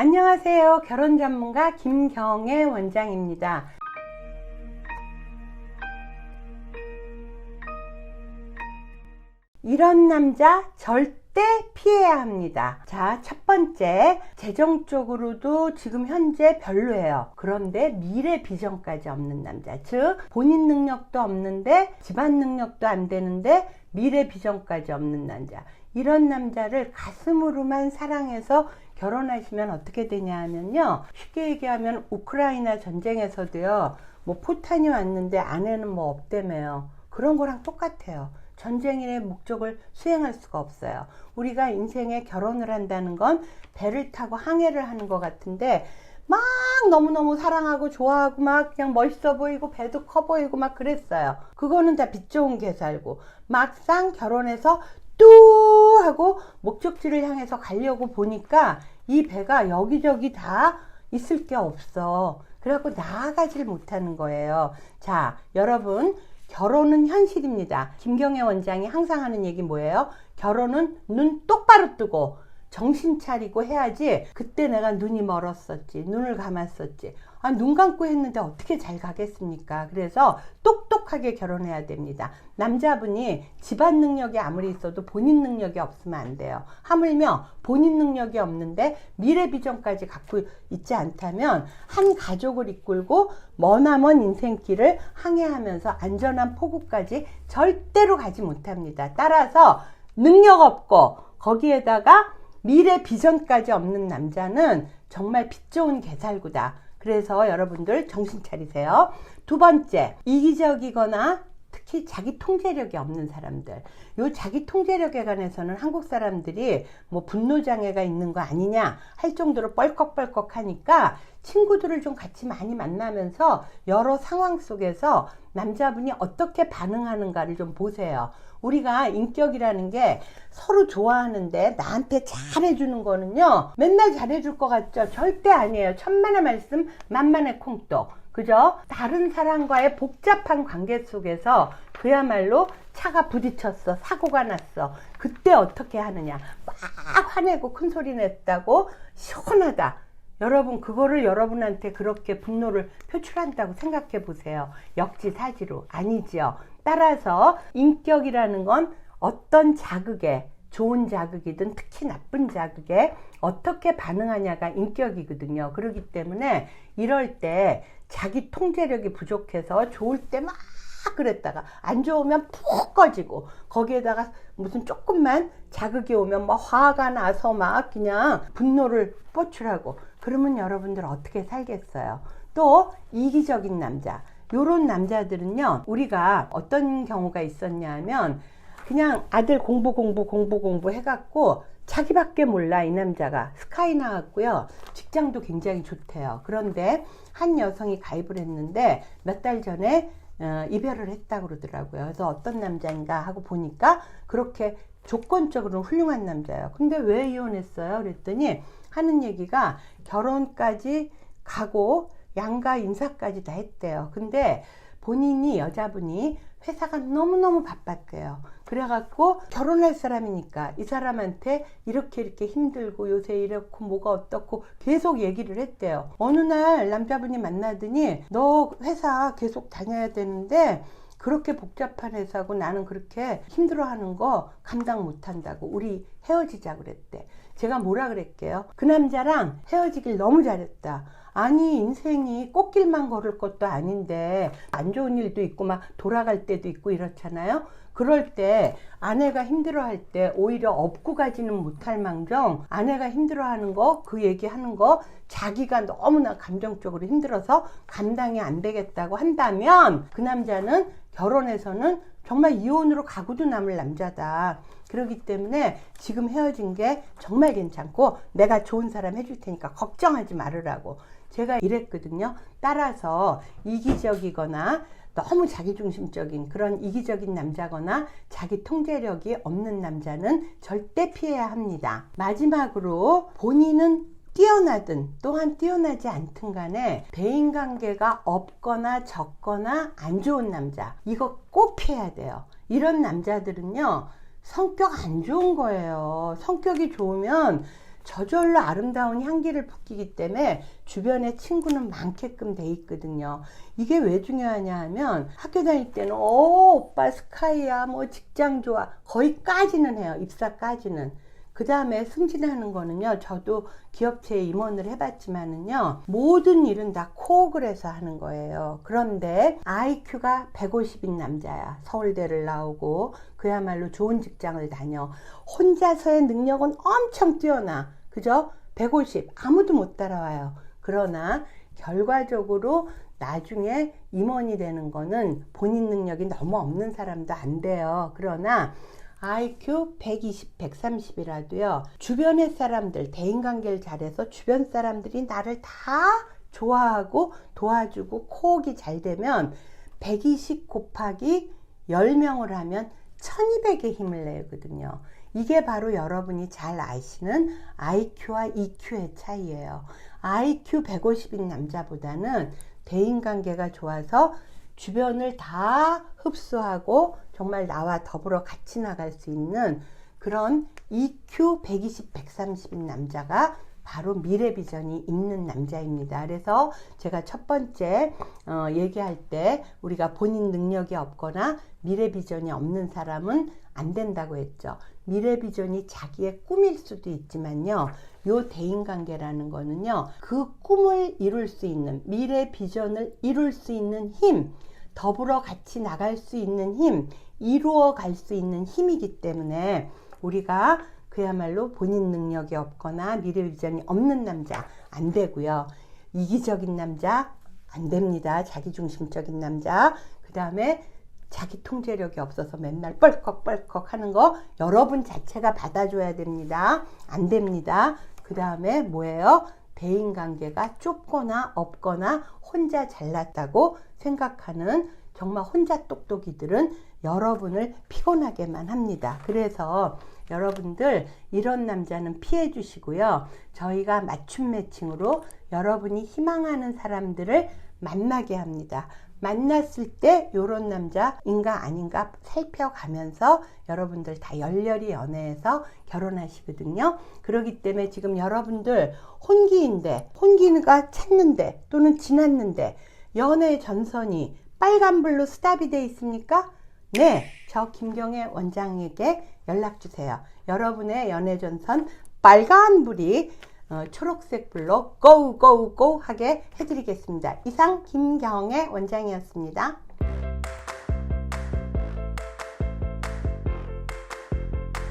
안녕하세요. 결혼 전문가 김경애 원장입니다. 이런 남자 절대 피해야 합니다. 자, 첫 번째, 재정적으로도 지금 현재 별로예요. 그런데 미래 비전까지 없는 남자. 즉, 본인 능력도 없는데, 집안 능력도 안 되는데, 미래 비전까지 없는 남자. 이런 남자를 가슴으로만 사랑해서 결혼하시면 어떻게 되냐 하면요. 쉽게 얘기하면 우크라이나 전쟁에서도요. 뭐 포탄이 왔는데 아내는 뭐 없대매요. 그런 거랑 똑같아요. 전쟁의 목적을 수행할 수가 없어요. 우리가 인생에 결혼을 한다는 건 배를 타고 항해를 하는 것 같은데 막 너무너무 사랑하고 좋아하고 막 그냥 멋있어 보이고 배도 커 보이고 막 그랬어요. 그거는 다빛 좋은 게 살고 막상 결혼해서 뚜 하고 목적지를 향해서 가려고 보니까 이 배가 여기저기 다 있을 게 없어. 그래갖고 나아가질 못하는 거예요. 자, 여러분, 결혼은 현실입니다. 김경애 원장이 항상 하는 얘기 뭐예요? 결혼은 눈 똑바로 뜨고 정신 차리고 해야지 그때 내가 눈이 멀었었지 눈을 감았었지 아, 눈 감고 했는데 어떻게 잘 가겠습니까 그래서 똑 똑하게 결혼해야 됩니다. 남자분이 집안 능력이 아무리 있어도 본인 능력이 없으면 안 돼요. 하물며 본인 능력이 없는데 미래 비전까지 갖고 있지 않다면 한 가족을 이끌고 머나먼 인생길을 항해하면서 안전한 포구까지 절대로 가지 못합니다. 따라서 능력 없고 거기에다가 미래 비전까지 없는 남자는 정말 빛 좋은 개살구다. 그래서 여러분들 정신 차리세요. 두 번째, 이기적이거나 특히 자기 통제력이 없는 사람들. 요 자기 통제력에 관해서는 한국 사람들이 뭐 분노 장애가 있는 거 아니냐 할 정도로 뻘꺽뻘꺽 하니까 친구들을 좀 같이 많이 만나면서 여러 상황 속에서 남자분이 어떻게 반응하는가를 좀 보세요. 우리가 인격이라는 게 서로 좋아하는데 나한테 잘해주는 거는요 맨날 잘해줄 것 같죠? 절대 아니에요. 천만의 말씀 만만의 콩떡. 그죠? 다른 사람과의 복잡한 관계 속에서 그야말로 차가 부딪혔어 사고가 났어. 그때 어떻게 하느냐? 막 화내고 큰 소리 냈다고 시원하다. 여러분 그거를 여러분한테 그렇게 분노를 표출한다고 생각해 보세요. 역지사지로. 아니지요. 따라서 인격이라는 건 어떤 자극에 좋은 자극이든 특히 나쁜 자극에 어떻게 반응하냐가 인격이거든요. 그렇기 때문에 이럴 때 자기 통제력이 부족해서 좋을 때 막 그랬다가 안 좋으면 푹 꺼지고 거기에다가 무슨 조금만 자극이 오면 막 화가 나서 막 그냥 분노를 뻗출하고 그러면 여러분들 어떻게 살겠어요? 또 이기적인 남자. 요런 남자들은요, 우리가 어떤 경우가 있었냐 하면, 그냥 아들 공부, 공부, 공부, 공부 해갖고, 자기밖에 몰라, 이 남자가. 스카이 나왔고요. 직장도 굉장히 좋대요. 그런데 한 여성이 가입을 했는데, 몇 달 전에 어, 이별을 했다고 그러더라고요. 그래서 어떤 남자인가 하고 보니까, 그렇게 조건적으로 훌륭한 남자예요. 근데 왜 이혼했어요? 그랬더니, 하는 얘기가 결혼까지 가고 양가 인사까지 다 했대요. 근데 본인이 여자분이 회사가 너무너무 바빴대요. 그래갖고 결혼할 사람이니까 이 사람한테 이렇게 이렇게 힘들고 요새 이렇고 뭐가 어떻고 계속 얘기를 했대요. 어느 날 남자분이 만나더니 너 회사 계속 다녀야 되는데 그렇게 복잡한 회사고 나는 그렇게 힘들어하는 거 감당 못한다고 우리 헤어지자 그랬대. 제가 뭐라 그랬게요? 그 남자랑 헤어지길 너무 잘했다. 아니 인생이 꽃길만 걸을 것도 아닌데 안 좋은 일도 있고 막 돌아갈 때도 있고 이렇잖아요. 그럴 때 아내가 힘들어할 때 오히려 업고 가지는 못할 망정 아내가 힘들어하는 거 그 얘기하는 거 자기가 너무나 감정적으로 힘들어서 감당이 안 되겠다고 한다면 그 남자는 결혼해서는 정말 이혼으로 가고도 남을 남자다. 그렇기 때문에 지금 헤어진 게 정말 괜찮고 내가 좋은 사람 해줄 테니까 걱정하지 말으라고 제가 이랬거든요. 따라서 이기적이거나 너무 자기중심적인 그런 이기적인 남자거나 자기 통제력이 없는 남자는 절대 피해야 합니다. 마지막으로 본인은 뛰어나든 또한 뛰어나지 않든 간에 대인 관계가 없거나 적거나 안 좋은 남자 이거 꼭 피해야 돼요. 이런 남자들은요 성격 안 좋은 거예요. 성격이 좋으면 저절로 아름다운 향기를 풍기기 때문에 주변에 친구는 많게끔 돼 있거든요. 이게 왜 중요하냐 하면 학교 다닐 때는 오 오빠 스카이야 뭐 직장 좋아 거기까지는 해요. 입사까지는. 그 다음에 승진하는 거는요, 저도 기업체에 임원을 해봤지만은요, 모든 일은 다 해서 하는 거예요. 그런데 IQ가 150인 남자야. 서울대를 나오고, 그야말로 좋은 직장을 다녀. 혼자서의 능력은 엄청 뛰어나. 그죠? 150. 아무도 못 따라와요. 그러나, 결과적으로 나중에 임원이 되는 거는 본인 능력이 너무 없는 사람도 안 돼요. 그러나, IQ 120, 130이라도요, 주변의 사람들, 대인관계를 잘해서 주변 사람들이 나를 다 좋아하고 도와주고 코옥이 잘 되면 120 곱하기 10명을 하면 1200의 힘을 내거든요. 이게 바로 여러분이 잘 아시는 IQ와 EQ의 차이예요. IQ 150인 남자보다는 대인관계가 좋아서 주변을 다 흡수하고 정말 나와 더불어 같이 나갈 수 있는 그런 EQ 120, 130인 남자가 바로 미래 비전이 있는 남자입니다. 그래서 제가 첫 번째 어, 얘기할 때 우리가 본인 능력이 없거나 미래 비전이 없는 사람은 안 된다고 했죠. 미래 비전이 자기의 꿈일 수도 있지만요. 요 대인 관계라는 거는요. 그 꿈을 이룰 수 있는 미래 비전을 이룰 수 있는 힘, 더불어 같이 나갈 수 있는 힘, 이루어 갈 수 있는 힘이기 때문에 우리가 그야말로 본인 능력이 없거나 미래 비전이 없는 남자 안 되고요. 이기적인 남자 안 됩니다. 자기중심적인 남자. 그 다음에 자기 통제력이 없어서 맨날 뻘컥뻘컥 하는 거 여러분 자체가 받아줘야 됩니다. 안 됩니다. 그 다음에 뭐예요? 대인관계가 좁거나 없거나 혼자 잘났다고 생각하는 정말 혼자 똑똑이들은 여러분을 피곤하게만 합니다. 그래서 여러분들 이런 남자는 피해 주시고요. 저희가 맞춤 매칭으로 여러분이 희망하는 사람들을 만나게 합니다. 만났을 때 이런 남자인가 아닌가 살펴가면서 여러분들 다 열렬히 연애해서 결혼하시거든요. 그렇기 때문에 지금 여러분들 혼기인데 혼기가 찼는데 또는 지났는데 연애 전선이 빨간불로 스탑이 돼 있습니까? 네, 저 김경애 원장에게 연락 주세요. 여러분의 연애 전선 빨간불이 어, 초록색 불로 고고고 하게 해드리겠습니다. 이상 김경애 원장이었습니다.